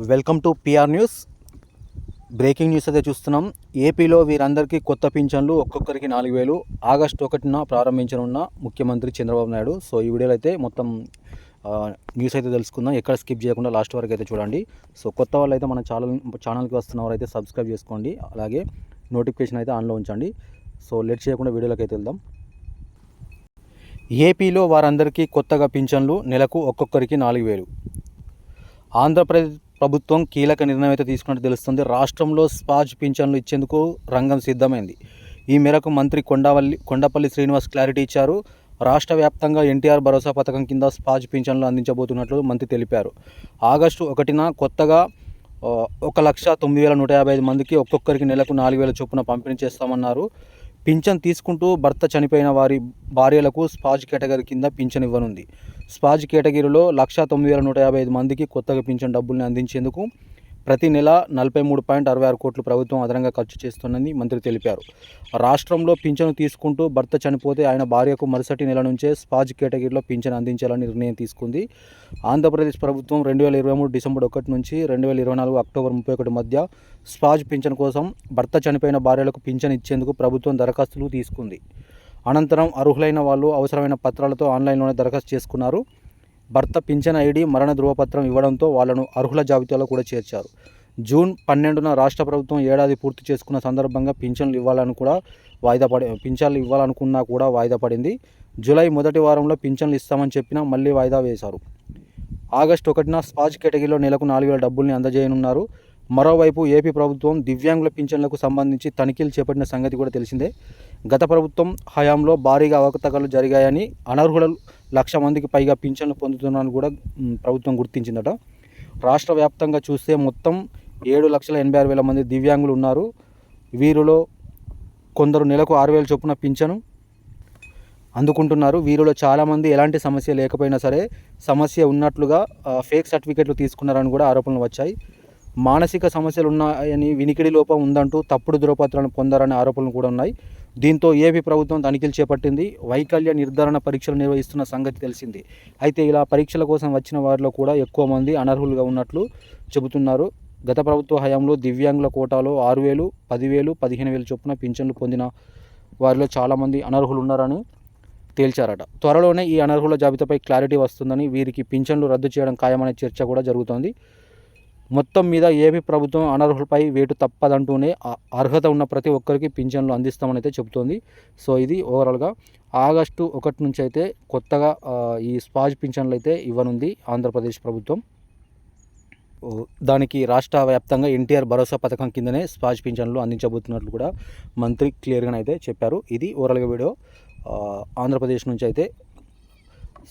Welcome to PR news breaking news అయితే చూస్తున్నాం. ఏపీలో వీరందరికీ కొత్త పింఛన్లు ఒక్కొక్కరికి నాలుగు వేలు. ఆగస్టు ఒకటిన ప్రారంభించనున్న ముఖ్యమంత్రి చంద్రబాబు నాయుడు. సో ఈ వీడియోలో అయితే మొత్తం న్యూస్ అయితే తెలుసుకుందాం. ఎక్కడ స్కిప్ చేయకుండా లాస్ట్ వరకు అయితే చూడండి. సో కొత్త వాళ్ళు అయితే మన ఛానల్ ఛానల్కి వస్తున్న వారు అయితే సబ్స్క్రైబ్ చేసుకోండి. అలాగే నోటిఫికేషన్ అయితే ఆన్లో ఉంచండి. సో లేట్ చేయకుండా వీడియోలోకి అయితే వెళ్దాం. ఏపీలో వారందరికీ కొత్తగా పింఛన్లు నెలకు ఒక్కొక్కరికి నాలుగు వేలు. ఆంధ్రప్రదేశ్ ప్రభుత్వం కీలక నిర్ణయం అయితే తీసుకున్నట్టు తెలుస్తుంది. రాష్ట్రంలో స్పాజ్ పింఛన్లు ఇచ్చేందుకు రంగం సిద్ధమైంది. ఈ మేరకు మంత్రి కొండవల్లి కొండపల్లి శ్రీనివాస్ క్లారిటీ ఇచ్చారు. రాష్ట్ర వ్యాప్తంగా ఎన్టీఆర్ భరోసా పథకం కింద స్పాజ్ పింఛన్లు అందించబోతున్నట్లు మంత్రి తెలిపారు. ఆగస్టు ఒకటిన కొత్తగా ఒక లక్ష తొమ్మిది వేల నూట యాభై ఐదు మందికి ఒక్కొక్కరికి నెలకు నాలుగు వేల చొప్పున పంపిణీ చేస్తామన్నారు. పింఛన్ తీసుకుంటూ భర్త చనిపోయిన వారి భార్యలకు స్పాజ్ కేటగిరీ కింద పింఛన్ ఇవ్వనుంది. స్పాజ్ కేటగిరీలో లక్షా తొమ్మిది వేల నూట యాభై ఐదు మందికి కొత్తగా పింఛన్ డబ్బుల్ని అందించేందుకు ప్రతి నెల నలభై మూడు పాయింట్ అరవై ఆరు కోట్లు ప్రభుత్వం అదనంగా ఖర్చు చేస్తుందని మంత్రి తెలిపారు. రాష్ట్రంలో పింఛను తీసుకుంటూ భర్త చనిపోతే ఆయన భార్యకు మరుసటి నెల నుంచే స్పాజ్ కేటగిరీలో పింఛను అందించాలని నిర్ణయం తీసుకుంది. ఆంధ్రప్రదేశ్ ప్రభుత్వం రెండు వేల ఇరవై మూడు డిసెంబర్ ఒకటి నుంచి రెండు వేల ఇరవై నాలుగు అక్టోబర్ ముప్పై ఒకటి మధ్య స్పాజ్ పింఛన్ కోసం భర్త చనిపోయిన భార్యలకు పింఛను ఇచ్చేందుకు ప్రభుత్వం దరఖాస్తులు తీసుకుంది. అనంతరం అర్హులైన వాళ్ళు అవసరమైన పత్రాలతో ఆన్లైన్లోనే దరఖాస్తు చేసుకున్నారు. భర్త పింఛన్ ఐడి మరణ ధృవపత్రం ఇవ్వడంతో వాళ్ళను అర్హుల జాబితాలో కూడా చేర్చారు. జూన్ పన్నెండున రాష్ట్ర ప్రభుత్వం ఏడాది పూర్తి చేసుకున్న సందర్భంగా పింఛన్లు ఇవ్వాలని కూడా వాయిదా పడి పింఛన్లు ఇవ్వాలనుకున్నా కూడా వాయిదా పడింది. జూలై మొదటి వారంలో పింఛన్లు ఇస్తామని చెప్పినా మళ్ళీ వాయిదా వేశారు. ఆగస్టు ఒకటిన స్పాజ్ కేటగిరీలో నెలకు నాలుగు వేల డబ్బుల్ని అందజేయనున్నారు. మరోవైపు ఏపీ ప్రభుత్వం దివ్యాంగుల పింఛన్లకు సంబంధించి తనిఖీలు చేపట్టిన సంగతి కూడా తెలిసిందే. గత ప్రభుత్వం హయాంలో భారీగా అవకతవకలు జరిగాయని అనర్హుల లక్ష మందికి పైగా పింఛన్లు పొందుతున్నారని కూడా ప్రభుత్వం గుర్తించిందట. రాష్ట్ర వ్యాప్తంగా చూస్తే మొత్తం ఏడు లక్షల ఎనభై ఆరు వేల మంది దివ్యాంగులు ఉన్నారు. వీరిలో కొందరు నెలకు ఆరు వేల చొప్పున పింఛను అందుకుంటున్నారు. వీరిలో చాలామంది ఎలాంటి సమస్య లేకపోయినా సరే సమస్య ఉన్నట్లుగా ఫేక్ సర్టిఫికెట్లు తీసుకున్నారని కూడా ఆరోపణలు వచ్చాయి. మానసిక సమస్యలు ఉన్నాయని వినికిడి లోపం ఉందంటూ తప్పుడు ధృవపత్రాలను పొందారనే ఆరోపణలు కూడా ఉన్నాయి. దీంతో ఏపీ ప్రభుత్వం తనిఖీలు చేపట్టింది. వైకల్య నిర్ధారణ పరీక్షలు నిర్వహిస్తున్న సంగతి తెలిసింది. అయితే ఇలా పరీక్షల కోసం వచ్చిన వారిలో కూడా ఎక్కువ మంది అనర్హులుగా ఉన్నట్లు చెబుతున్నారు. గత ప్రభుత్వ హయాంలో దివ్యాంగుల కోటాలో ఆరు వేలు పదివేలు పదిహేను వేలు చొప్పున పింఛన్లు పొందిన వారిలో చాలామంది అనర్హులు ఉన్నారని తేల్చారట. త్వరలోనే ఈ అనర్హుల జాబితాపై క్లారిటీ వస్తుందని వీరికి పింఛన్లు రద్దు చేయడం ఖాయమనే చర్చ కూడా జరుగుతోంది. మొత్తం మీద ఏపీ ప్రభుత్వం అనర్హులపై వేటు తప్పదంటూనే అర్హత ఉన్న ప్రతి ఒక్కరికి పింఛన్లు అందిస్తామని అయితే చెబుతోంది. సో ఇది ఓవరాల్గా ఆగస్టు ఒకటి నుంచి అయితే కొత్తగా ఈ స్పాజ్ పింఛన్లు అయితే ఇవ్వనుంది ఆంధ్రప్రదేశ్ ప్రభుత్వం. దానికి రాష్ట్ర వ్యాప్తంగా ఎన్టీఆర్ భరోసా పథకం కిందనే స్పాజ్ పింఛన్లు అందించబోతున్నట్లు కూడా మంత్రి క్లియర్గా అయితే చెప్పారు. ఇది ఓవరాల్గా వీడియో ఆంధ్రప్రదేశ్ నుంచి అయితే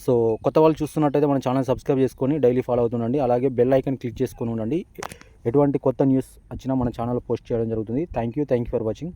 సో కొత్త వాళ్ళు చూస్తున్నట్టయితే మన ఛానల్ సబ్స్క్రైబ్ చేసుకొని డైలీ ఫాలో అవుతుండండి. అలాగే బెల్ ఐకన్ క్లిక్ చేసుకొని ఉండండి. ఎటువంటి కొత్త న్యూస్ వచ్చినా మన ఛానల్ పోస్ట్ చేయడం జరుగుతుంది. Thank you. Thank you for watching.